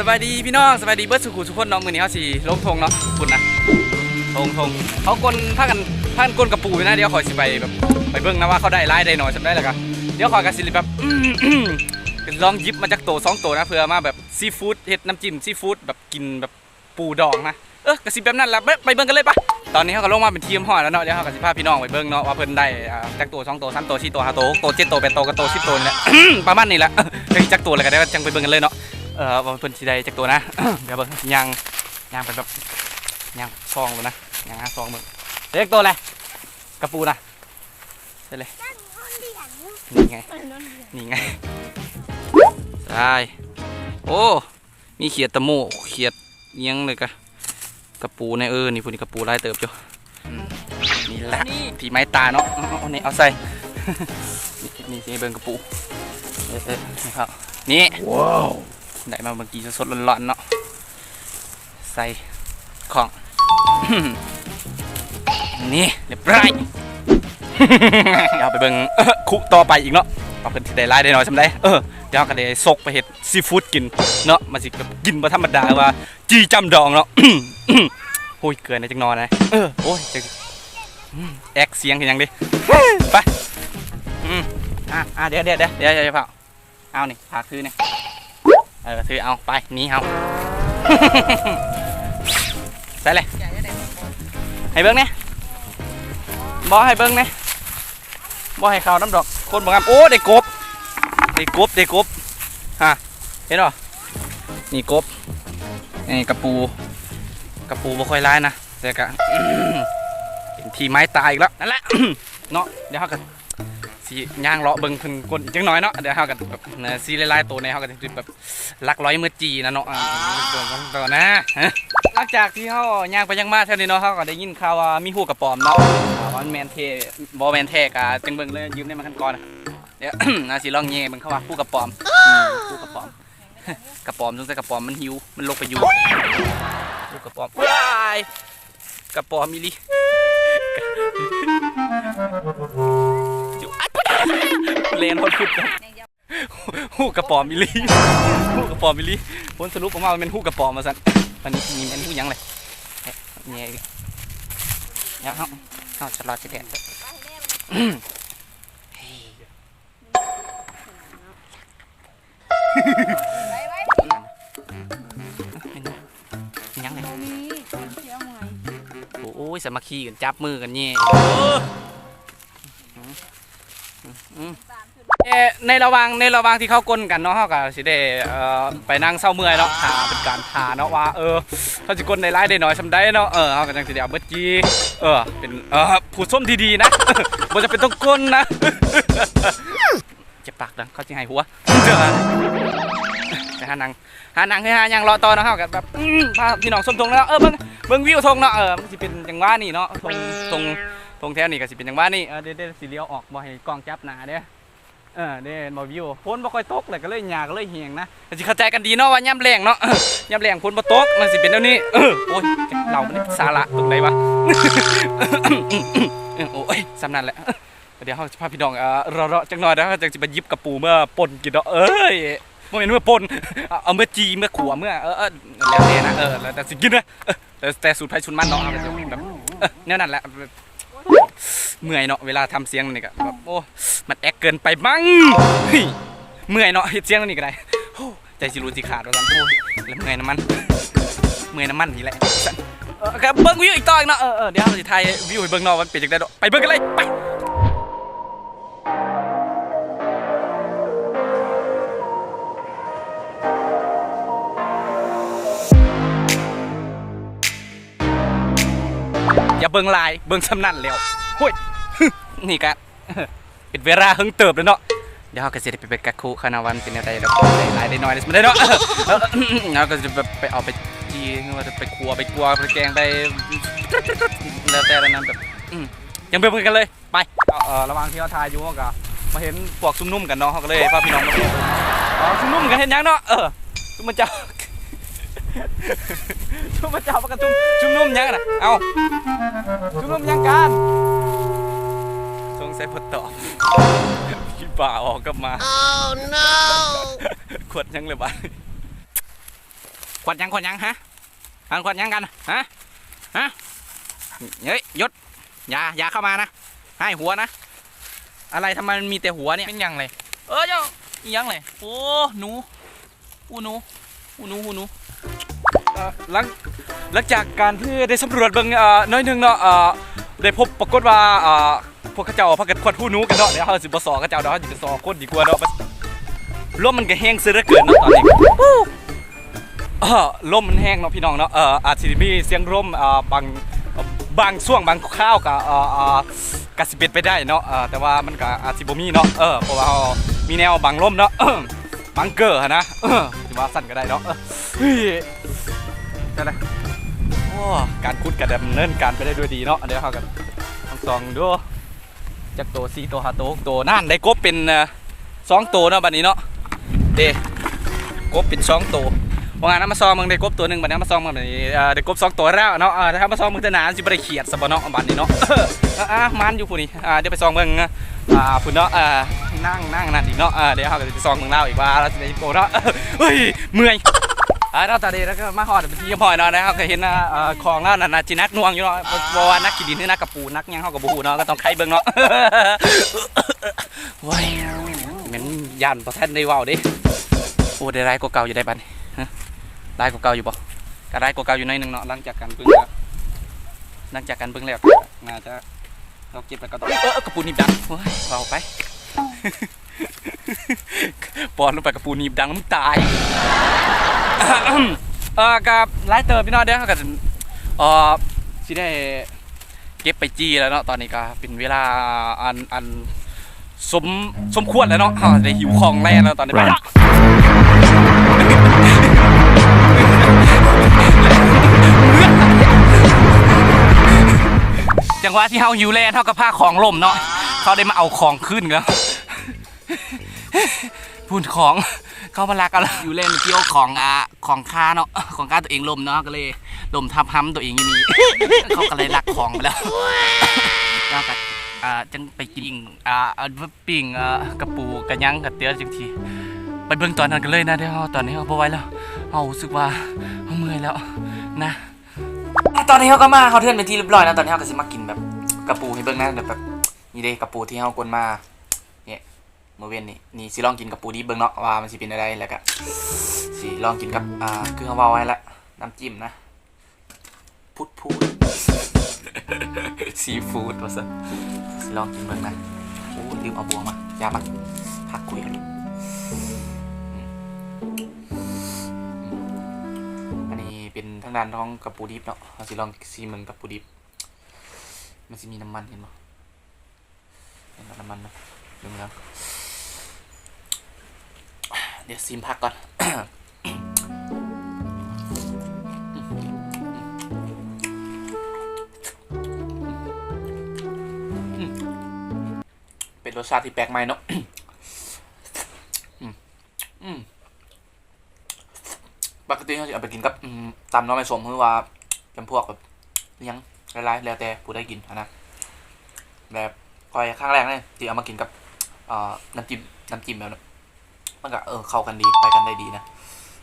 สบายดีพี่น้องสบายดีเบิร์ดสุขุสุขคนเน้องมือนี้เขาสิลงทงเนาะคุณนะทงทงเขากลนพากันพากันกลนกระปูอยู่นะเดี๋ยวคอสิไปแบบไปเบิ่งนะว่าเขาได้ร้ายได้หน่อยจำได้แล้วกันเดี๋ยวคอกันสิแบบลองยิบมาจากโตสองโตนะเพื่อมาแบบซีฟู้ดเฮ็ดน้ำจิ้มซีฟู้ดแบบกินแบบปูดองนะเออกระสิแบบนั้นละไปไปเบิ่งกันเลยปะตอนนี้เขาก็ลงมาเป็นทีมห่อแล้วเนาะเดี๋ยวเขากระสิพาพี่น้องไปเบิ่งเนาะว่าเพิ่นได้อ่าจากโตสองโตสามโตสี่โตห้าโตหกโตเจ็ดโตแปดโตกับโตสิบโตนี่แหละประมาณนี้แหละจากโตอะไรกันได้จังไปเบิ่งกันเลยเนาะ เออว่าเพิ่นสิได้จากตัวนะ เดี๋ยวเบิ่งยางยางเป็นแบบยางซองเลยนะยางหาซองมึงเด็กตัวอะไรกระปูนะใช่เลยนี่ไงนี่ไงใช่โอ้มีเขียดตะโมเขียดเลี้ยงเลยกะกระปูในเออนี่พวกนี้กระปูลายเติบจ้ะอืมนี่แหละที่ไม้ตาเนาะเอาเอาเอานี่เอาใส่นี่นี่สิให้เบิ่งกระปูเออเออนี่ครับนี่ ได้มาเมื่อกี้สดๆร้อนๆเนาะใส่ของ นี่เรียบร้อยเดี๋ยวไปเบิ่งคุต่อไปอีกเนาะว่าเพิ่นสิได้รายได้น้อยซำได้เออเดี๋ยวก็ได้ซกไปเฮ็ดซีฟู้ดกินเนาะมันสิแบบกินบ่ธรรมดาว่า จีจำดองเนาะโอ้ยเกินนะจังนอนนะเออโอ้ยจังแอกเสียงคือหยังดิไปอืมอะอะเดี๋ยวเดี๋ยวเดี๋ยวเดี๋ยวเดี๋ยวเปล่าเอานี่ฝากซื้อนี่ย เออซื้อเอาไปนี้เอาใส่เลยให้เบิ้งเนี่ยบอให้เบิ้งเนี่ยบอให้ข่าวน้ำดอกคนบอกงามโอ้ได้กบได้กบได้กบฮะเห็นหรอนี่กบนี่กระปูกระปูบ่ค่อยร้ายนะแต่กะเป็นทีไม้ตายอีกแล้วนั่นแหละเนาะเดี๋ยวเขากัน สีย่างเลาะเบิ่งเพิ่นกลจังน้อยเนาะเดี๋ยวเฮากันแบบสีลายๆตัวในเฮากันสิแบบลักร้อยมือจีนะเนาะอ่าตัวตัวนะหลังจากที่เฮาย่างไปย่างมาเท่านี้เนาะเฮาก็ได้ยินข่าวว่ามีฮู้กับปอมเนาะอ่าว่ามันแมนเทบ่แมนแท้กะจังเบิ่งเลยยืมได้มาคันก่อนเดี๋ยวน่าสิลองแย่เบิ่งเขาว่าฮู้กับปอมอืมฮู้กับปอมกระปอมสงสัยกระปอมมันหิวมันลงไปอยู่ฮู้กับปอมว้ายกระปอมอีหลีจิ๋ว อัดปะดาเลนคนขุดกันหูกระป๋อมมิลลี่หูกระป๋อมมิลี่ผลสรุปออกมาเป็นหู้กระป๋อมมาสั่นวันนี้มีเป็นหูหยังเลยเอ๊ะเนี่ยอีกแล้วเฮาเฮาจะรอจะแดดยังเลยโอ้ยสามัคคีกันจับมือกันเนี่ย เอ่อ ในระหว่างในระหว่างที่เข้ากลนกันเนาะเขาก็สิได้เอ่อไปนั่งเศร้าเมื่อยเนาะหาเป็นการหาเนาะว่าเออเขาสิกลในไลน์ได้น้อยสำได้เนาะเออเขาก็จังสิได้เอาเบิดจีเออเป็นเออผู้ส้มที่ดีนะ บ่จะเป็นต้องกลนนะเจ็บปากดังเขาสิให้หัวเจอไปหานังหานังให้หายังรอต่อเนาะเขาก็แบบอื้อพาพี่น้องส้มทงแล้วเออเบิ่งเบิ่งวิวทงเนาะเออมันสิเป็นจังหวะนี่เนาะทงทงทงแถวนี่ก็สิเป็นจังหวะนี่เออเดี๋ยวเดี๋ยวสิเลี้ยวออกบ่ให้กล้องจับหน้าเด้อ เออเด่นบอวิวพ้นบ่ค่อยตกเลยก็เลยหยาก็เลยเหียงนะสิเข้าใจกันดีเนาะว่าย่ำแรงเนาะย่ำแรงพ้นบ่ตกมันสิเป็นเดี๋ยวนี้เออโอ้ยเรามันสาระตรงไหนวะโอ้ยสำนันแหละเดี๋ยวเขาจะพาพี่น้องเออรอจังหน่อยนะเขาจะไปยิบกระปูเมื่อปนกินเนาะเอ้ยโมเมนเมื่อปนเอาเมื่อจีเมื่อขัวเมื่อเออแล้วแต่นะเออแล้วแต่สิกินนะแต่สูตรไผ่สูตรมันเนาะแบบแนวนั้นแหละ เมื่อยเนาะเวลาทำเสียงนี่ก็แบบโอ้ มันแอคเกินไปมั้งเฮ้ยเมื่อยเนาะเฮ็ดเสียงนี่ก็ได้โอ้ใจสิรู้สิขาดว่าซั่นโอ้ยแล้วเมื่อยน้ำมัน เมื่อยน้ำมันนี่แหละครับเออก็เบิ่งวิวอีกต่ออีกเนาะเออเดี๋ยวเราจะถ่ายวิวให้เบิ้งเนาะมันเป็นจังได๋ดอกไปเบิ้งกันเลยไป อย่าเบิ่งลายเบิ่งสำนั่นแล้วโอ้ยนี่กะเป็นเวลาเฮิงเติบแล้วเนาะเดี๋ยวเราก็จะได้ไปเบ็ดกักคุคานาวันเป็นอะไรแล้วได้หลายได้น้อยได้สมได้เนาะเราก็จะไปเอาไปจีหรือว่าจะไปครัวไปกลัวไปแกงไปแล้วแต่ละนั้นแบบยังไปเบิ่งกันเลยไปเออระหว่างที่เราถ่ายอยู่ก็มาเห็นพวกซุ่มนุ่มกันเนาะเขาก็เลยพาพี่น้องมาเบิ่งซุ่มนุ่มกันเห็นยังเนาะเออซุ่มมาเจ้า ซุ่มมาเจ้าปะกันซุ่มซุ่มนุ่มยังน่ะเอาซุ่มนุ่มยังกันสงสัยพดตอบพี่ป่าออกกลับมา Oh no! ขวดยังเลยบ้านขวัญยังขวัญยังฮะอันขวัญยังกันฮะฮะเฮ้ยยศอย่าอย่าเข้ามานะให้หัวนะ อะไรทำไมมันมีแต่หัวเนี่ยเป็นยังเลย เออเจ้าอีหยังเลยโอ้หนูอูหนูอูหนูอูหนูเอ่อ หลังหลังจากการที่ได้สำรวจเบิ่งน้อยหนึงเนาะได้พบปรากฏว่าพวกเขาเจ้าพักกันขวัญหูหนูกันเนาะเดี๋ยวเราสิบ่สอเขาเจ้าเดี๋ยวเราสิไปสอคนดีกว่าเนาะลมมันก็แห้งซะเหลือเกินเนาะตอนนี้ลมมันแห้งเนาะพี่น้องเนาะเอออาจจะมีเสียงลมอ่าบางบางช่วงบางคราวก็เอ่ออ่ากสิเป็นไปได้เนาะแต่ว่ามันก็อาจสิบ่มีเนาะเออเพราะว่ามีแนวบังลมเนาะ บังเกอร์หั้นะเออสิว่าสั้นก็ได้เนาะเฮ้ยได้เลยโอ้การคุดกันดำเนินการไปได้ด้วยดีเนาะเดี๋ยวเรากันลองสองดูจากตัวสี่ตัวห้าตัวหกตัวนั่นได้กบเป็นสองตัวเนาะบัดนี้เนาะเดกบเป็นสองตัวว่างานน้ำมาซองมึงได้กบตัวหนึ่งบัดนี้มาซองมึงแบบนี้เอ่อได้กบสองตัวแล้วเนาะถ้ามาซองมึงจะนาสิบได้เขียดสบเนาะบัดนี้เนาะอะมันอยู่ผู้นี้เดี๋ยวไปซองเบิ่งอ่าผู้เนาะอ่อ นั่งนั่งนั่นอีกเนาะเดี๋ยวเฮาจะไปซองเบิ่งเล่าอีกว่าเราสิได้โกเนาะเฮ้ยเมื่อยอ่าเราตอนนี้แล้วก็มาฮอดเป็นที่พอยเนาะนะครับก็เห็นอ่าเอ่อของแล้วน่ะน่าจินักนวงอยู่เนาะบ่ว่านักกินดินหรือนักกระปูนักยังเฮาก็บ่ฮู้เนาะก็ต้องไขเบิ่งเนาะว้ยแม่นย่านบ่ทันได้ว้าเด้โอ้ได้หลายกว่าเก่าอยู่ได้บันได้กว่าเก่าอยู่บ่ก็ได้กว่าเก่าอยู่หน่อยหนึ่งเนาะหลังจากการเบิ่งแล้วหลังจากการเบิ่งแล้วน่าจะเราเก็บแล้วก็ต้องเออกระปูนีบดังโอ้ยเอาไป ปอนลงไปกระปูหนีบดังมึงตายเออกับไลฟ์เติมพี่น้องเด้อก็เออสิได้เก็บไปจี้แล้วเนาะตอนนี้ก็เป็นเวลาอันอันสมสมควรแล้วเนาะเราได้หิวของแล่แล้วตอนนี้ไปเนาะจังหวะที่เฮาหิวแลนเท่ากับผ้าของล่มเนาะ เขาได้มาเอาของขึ้นแล้วพูดของเขามาลักกันแล้วอยู่เล่นเกี่ยวของอะของค่าเนาะของค่าตัวเองล่มเนาะก็เลยล่มทับห้ำตัวเองอย่างนี้เขาก็เลยลักของไปแล้วก็กัอ่าจังไปกินอ่าเอาปิ้งอ่ากระปูกระยังกระเตี้ยจังทีไปเบิ่งตอนนั้นกันเลยนะเดี๋ยวเราตอนนี้เราบ่ไหวแล้วเรารู้สึกว่าเราเมื่อยแล้วนะตอนนี้เขาก็มาเขาเทือนเป็นที่เรียบร้อยแล้วตอนนี้เขาก็สิมากินแบบกระปูให้เบิ่งนะเดี๋ยวแบบ นี่เด้กระปูที่เขากวนมาเนี่ยเมื่อเว้นนี่นี่สิลองกินกระปูดีเบิ่งเนาะว่ามันสิเป็นอะไรแล้วก็สิลองกินกับอ่าคือเขาเว้าไว้ละน้ำจิ้มนะพุดพูดซีฟู้ดว่าซะสิลองกินเบิ่งนะโอ้ลืมเอาบัวมายามาพักคุยกันอันนี้เป็นทางด้านท้องกระปูดิบเนาะเราสิลองซีมึงกระปูดิบมันสิมีน้ำมันเห็นบ่เห็ น้ำมันนะลืมแล้วเดี๋ยวซีมพักก่อนเป็นรสชาติที่แปลกใหม่เนาะปกติเขาจะเอาไปกินกับตำน้ำไม่สมคือว่าเป็นพวกแบบยังหลายๆแล้วแต่ผู้ได้กินนะแบบ คอยข้างแรกเลยที่เอามากินกับน้ำจิ้มน้ำจิ้มแบบนั้นมันก็เออเข้ากันดีไปกันได้ดีนะ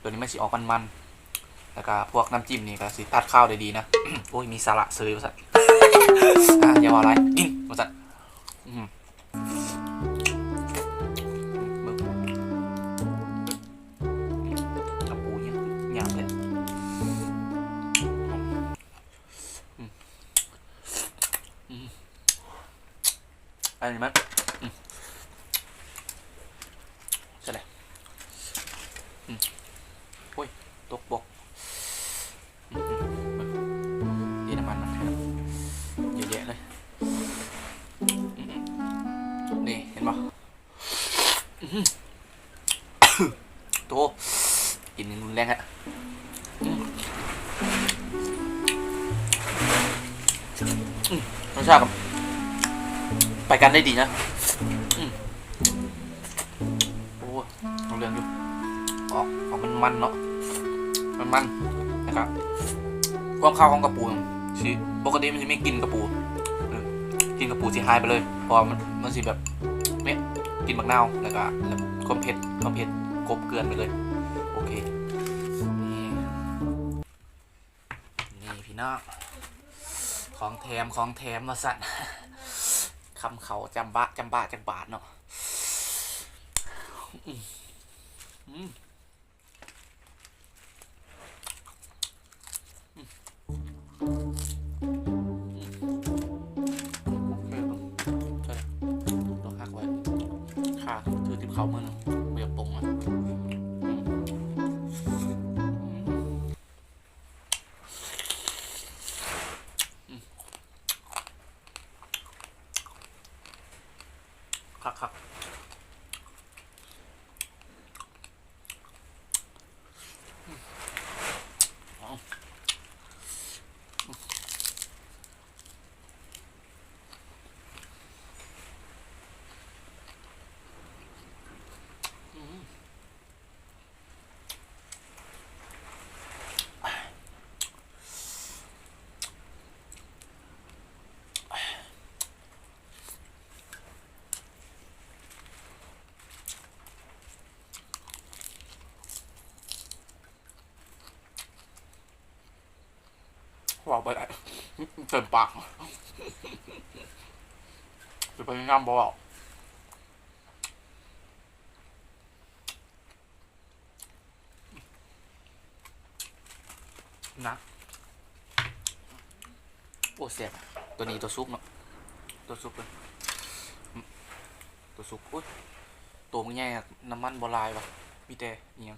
ตัวนี้มันสีออกมันๆแล้วก็พวกน้ำจิ้มนี่ก็สิตัดข้าวได้ดีนะโอ้ยมีสาระเสยว่าสัตว์อะอย่าว่าอะไรกินว่าสัตว์ อืมมึงกระยังยางเลยอืมอืมอันนี้มั้ยอืมใช่เลยอืมโอ้ย ตกบกอืมอืมนี่น้ำมันมันเยอะแยะเลย นี่ เห็นปะโตกินรุนแรงฮะรสชาติกับ ไปกันได้ดีนะโอ้เอาเรื่องอยู่ออกออกมันมันเนาะมันมันนะครับความข้าวของกระปูสิปกติมันจะไม่กินกระปูกินกระปูสิหายไปเลยพอมันมันสิแบบเนี่ยกินบักนาวแล้วก็แล้วความเผ็ดความเผ็ดกบเกลือนไปเลย โอเค นี่เนาะของแถมของแถมมาสั่น คำเขาจำบะจำบะจังบาทเนาะ ว่าไปได้เต็มปากจะไปงามบ่เอานะโอ้เสียบตัวนี้ตัวซุปเนาะตัวซุปเลยตัวซุปอุ้ยตัวมันใหญ่อะน้ำมันบลายวะมีแต่เนี่ย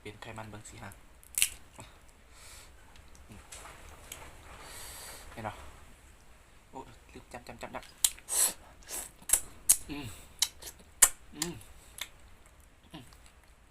เป็นไขมันเบิ่งสิฮะ เห็นหรอโอ้ลืมจำจำจำจำอืมอืมอืม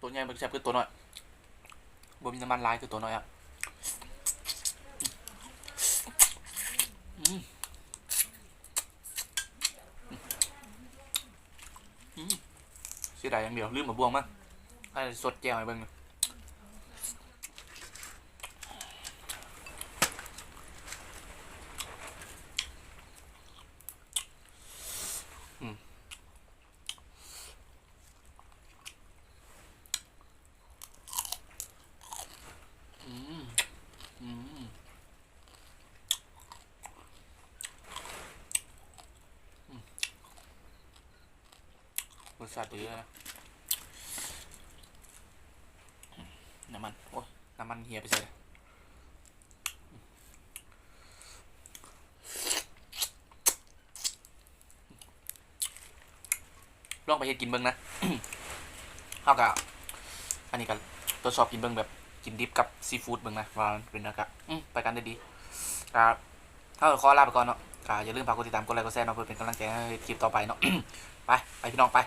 ตัวใหญ่มันแซ่บคือตัวน้อยบ่มีน้ำมันลายคือตัวน้อยอะอืมอืมเสียดายอย่างเดียวลืมมาบวงมั้งไอ้สดแก้วให้เบิ่งหน่อยอืมอืมอืมร สชาติดีเลยนะน้ำมัน โอ้ยน้ำมันเหี่ยไปใส่เลยลองไปเฮ็ดกินเบิ่งนะเท่ากับอันนี้ก็ทดสอบกินเบิ่งแบบกินดิบกับซีฟู้ดเบิ่งนะว่ามันเป็นนะครับอืมไปกันได้ดีครับถ้าขอลาไปก่อนเนาะอย่าลืมฝากกดติดตามกดไลค์กดแชร์เนาะเพื่อเป็นกำลังใจให้คลิปต่อไปเนาะไป ไปพี่น้องไป